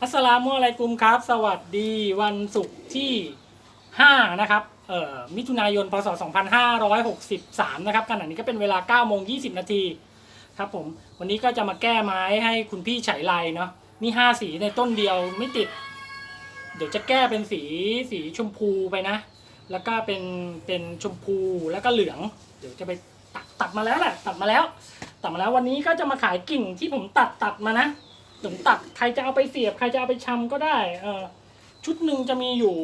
อัสสลามุอะลัยกุมครับ สวัสดีวันศุกร์ที่ 5 นะครับเอ่อมิถุนายน พศ 2563 นะครับขณะนี้ก็เป็นเวลา9โมง20 นาทีครับผม วันนี้ก็จะมาแก้ไม้ให้คุณพี่ไฉไลเนาะมี 5 สีในต้นเดียวไม่ติด เดี๋ยวจะแก้เป็นสีสีชมพูไปนะ แล้วก็เป็นเป็นชมพูแล้วก็เหลือง เดี๋ยวจะไปตัดตัดมาแล้วแหละตัดมาแล้ว ตัดมาแล้ววันนี้ก็จะมาขายกิ่งที่ผมตัดตัดมานะ ผมตัดใครจะเอาไปเสียบ ใครจะเอาไปชำก็ได้ เออชุดหนึ่งจะมีอยู่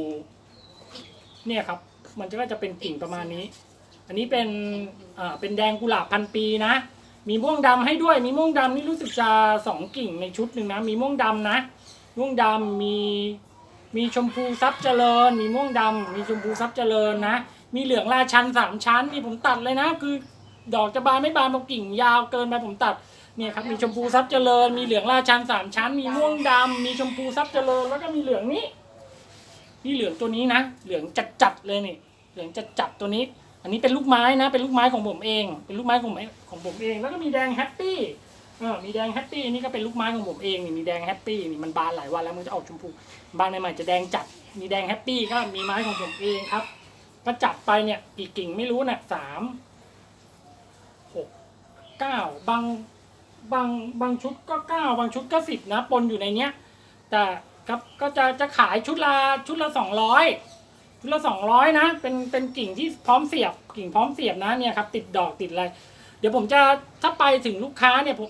เนี่ยครับ มันก็จะเป็นกิ่งประมาณนี้ อันนี้เป็นอ่าเป็นแดงกุหลาบพันปีนะ มีม่วงดำให้ด้วย มีม่วงดำนี่รู้สึกจะสองกิ่งในชุดหนึ่งนะ มีม่วงดำนะ ม่วงดำมีมีชมพูซับเจริญ มีม่วงดำมีชมพูซับเจริญนะ มีเหลืองราชันสามชั้นนี่ผมตัดเลยนะ คือ ดอกจะบานไม่บานตรงกิ่งยาวเกินไปผมตัด เนี่ยครับมีชมพูซับเจริญ มีเหลืองราชันสามชั้น มีม่วงดำมีชมพูซับเจริญ แล้วก็มีเหลืองนี้นี่เหลืองตัวนี้นะเหลืองจัดๆเลยนี่เหลืองจัดๆตัวนี้ อันนี้เป็นลูกไม้นะ เป็นลูกไม้ของผมเอง เป็นลูกไม้ของผมของผมเอง แล้วก็มีแดงแฮปปี้เออมีแดงแฮปปี้นี่ก็เป็นลูกไม้ของผมเองนี่มีแดงแฮปปี้นี่มันบานหลายวันแล้วมันจะออกชมพูบานใหม่ๆจะแดงจัดมีแดงแฮปปี้ก็มีไม้ของผมเองครับก็จัดไปเนี่ยอีกกิ่งไม่รู้นะ่ะสามหกเก้าบาง บางบางชุดก็เก้าบางชุดก็สิบนะปนอยู่ในเนี้ย แต่ครับก็จะจะขายชุดละชุดละสองร้อยชุดละสองร้อยนะ เป็นเป็นกิ่งที่พร้อมเสียบกิ่งพร้อมเสียบนะเนี่ยครับ ติดดอกติดอะไร เดี๋ยวผมจะถ้าไปถึงลูกค้าเนี่ยผม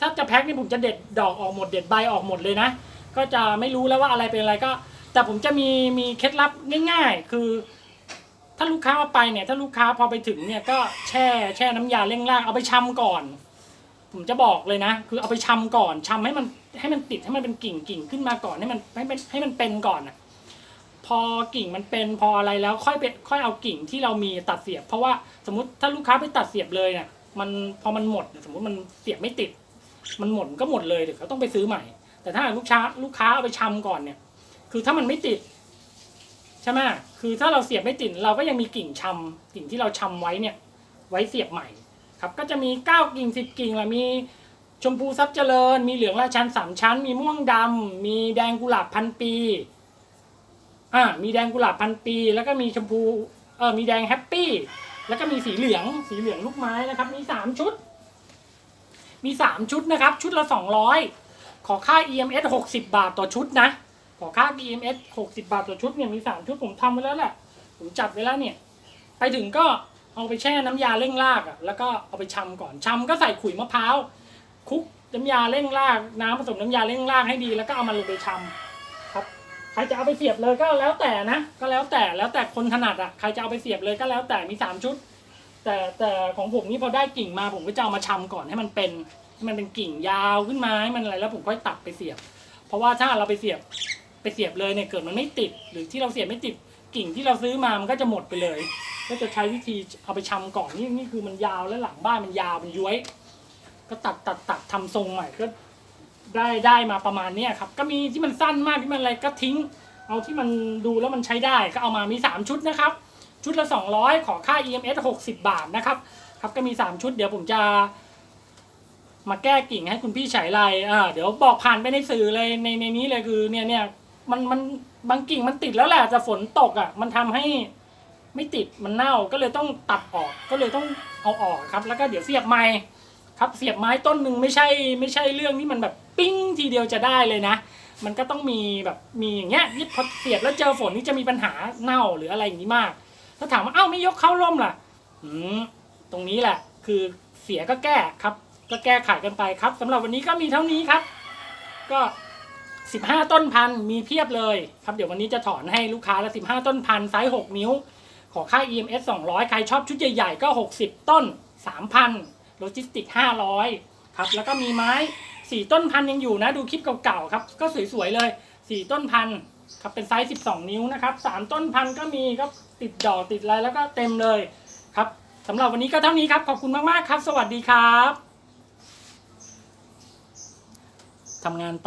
ถ้าจะแพ็คนี่ผมจะเด็ดดอกออกหมดเด็ดใบออกหมดเลยนะ ก็จะไม่รู้แล้วว่าอะไรเป็นอะไรก็ แต่ผมจะมีมีเคล็ดลับง่าย ๆ คือ ถ้าลูกค้าเอาไปเนี่ย ถ้าลูกค้าพอไปถึงเนี่ยก็แช่แช่น้ำยาเร่งรากเอาไปชำก่อน ผมจะบอกเลยนะ คือเอาไปชำก่อนชำให้มันให้มันติดให้มันเป็นกิ่งกิ่งขึ้นมาก่อนให้มันให้มันให้มันเป็นก่อนอะพอกิ่งมันเป็นพออะไรแล้วค่อยไปค่อยเอากิ่งที่เรามีตัดเสียบ เพราะว่าสมมติถ้าลูกค้าไปตัดเสียบเลยเนี่ยมันพอมันหมดสมมติมันเสียบไม่ติด มันหมดก็หมดเลยเดี๋ยวเขาต้องไปซื้อใหม่ แต่ถ้าลูกค้าลูกค้าเอาไปชำก่อนเนี่ย คือถ้ามันไม่ติดใช่ไหมคือถ้าเราเสียบไม่ติดเราก็ยังมีกิ่งชำกิ่งที่เราชำไว้เนี่ย ไว้เสียบใหม่ ครับก็จะมีเก้ากิ่งสิบกิ่งละมีชมพูซับเจริญ มีเหลืองราชันสามชั้น มีม่วงดำมีแดงกุหลาบพันปีอ่ามีแดงกุหลาบพันปี แล้วก็มีชมพูเออมีแดงแฮปปี้แล้วก็มีสีเหลืองสีเหลืองลูกไม้นะครับ มีสามชุด มีสามชุดนะครับ ชุดละสองร้อยขอค่า EMS หกสิบาทต่อชุดนะ ขอค่า EMS หกสิบาทต่อชุดเนี่ยมีสามชุดผมทำไว้แล้วแหละผมจัดไว้แล้วเนี่ย ไปถึงก็ เอาไปแช่น้ำยาเร่งรากอะแล้วก็เอาไปชำก่อนชำก็ใส่ขุยมะพร้าวคลุกน้ำยาเร่งราก น้ำผสมน้ำยาเร่งรากให้ดี แล้วก็เอามาลงไปชำครับ ใครจะเอาไปเสียบเลยก็แล้วแต่นะก็แล้วแต่แล้วแต่คนถนัดอะใครจะเอาไปเสียบเลยก็แล้วแต่มีสามชุด แต่แต่ของผมนี่พอได้กิ่งมาผมก็จะเอามาชำก่อนให้มันเป็นให้มันเป็นกิ่งยาวขึ้นมาให้มันอะไรแล้วผมค่อยตัดไปเสียบ เพราะว่าถ้าเราไปเสียบไปเสียบเลยเนี่ยเกิดมันไม่ติด หรือที่เราเสียบไม่ติดกิ่งที่เราซื้อมามันก็จะหมดไปเลย ก็จะใช้วิธีเอาไปชำก่อนนี่นี่คือมันยาวแล้วหลังบ้านมันยาวมันย้วย ก็ตัดตัดตัดทำทรงใหม่ก็ได้ได้มาประมาณเนี้ยครับ ก็มีที่มันสั้นมากที่มันอะไรก็ทิ้ง เอาที่มันดูแล้วมันใช้ได้ก็เอามามีสามชุดนะครับ ชุดละ 200 ขอค่า EMS 60 บาทนะครับ ครับก็มี 3 ชุดเดี๋ยวผมจะ มาแก้กิ่งให้คุณพี่ฉายไลอ่าเดี๋ยวบอกผ่านไปในสื่อเลยในในนี้เลยคือเนี่ยเนี่ยมันมันบางกิ่งมันติดแล้วแหละแต่ฝนตกอะมันทำให้ ไม่ติดมันเน่าก็เลยต้องตัดออกก็เลยต้องเอาออกครับ แล้วก็เดี๋ยวเสียบไม้ครับเสียบไม้ต้นหนึ่งไม่ใช่ไม่ใช่เรื่องที่มันแบบปิ้งทีเดียวจะได้เลยนะ มันก็ต้องมีแบบมีอย่างเงี้ยที่พอเสียบแล้วเจอฝนนี่จะมีปัญหาเน่าหรืออะไรอย่างนี้มากถ้าถามว่าเอ้าไม่ยกเข้าร่มล่ะอืมตรงนี้แหละคือเสียก็แก้ครับ ก็แก้ไขกันไปครับสำหรับวันนี้ก็มีเท่านี้ครับ ก็15 ต้นพันมีเพียบเลยครับเดี๋ยววันนี้จะถอนให้ลูกค้าละ15 ต้นพันไซส์6นิ้ว ขอค่า EMS 200 ใครชอบชุดใหญ่ๆ ก็ 60 ต้น 3,000โลจิสติก 500 ครับ แล้วก็มีไม้ 4 ต้นพันยังอยู่นะ ดูคลิปเก่าๆ ครับ ก็สวยๆ เลย 4 ต้นพันครับ เป็นไซส์ 12 นิ้วนะครับ 3 ต้นพันก็มีก็ติดดอกติดอะไรแล้วก็เต็มเลยครับสำหรับวันนี้ก็เท่านี้ครับ ขอบคุณมากๆ ครับ สวัสดีครับทำงานต่อ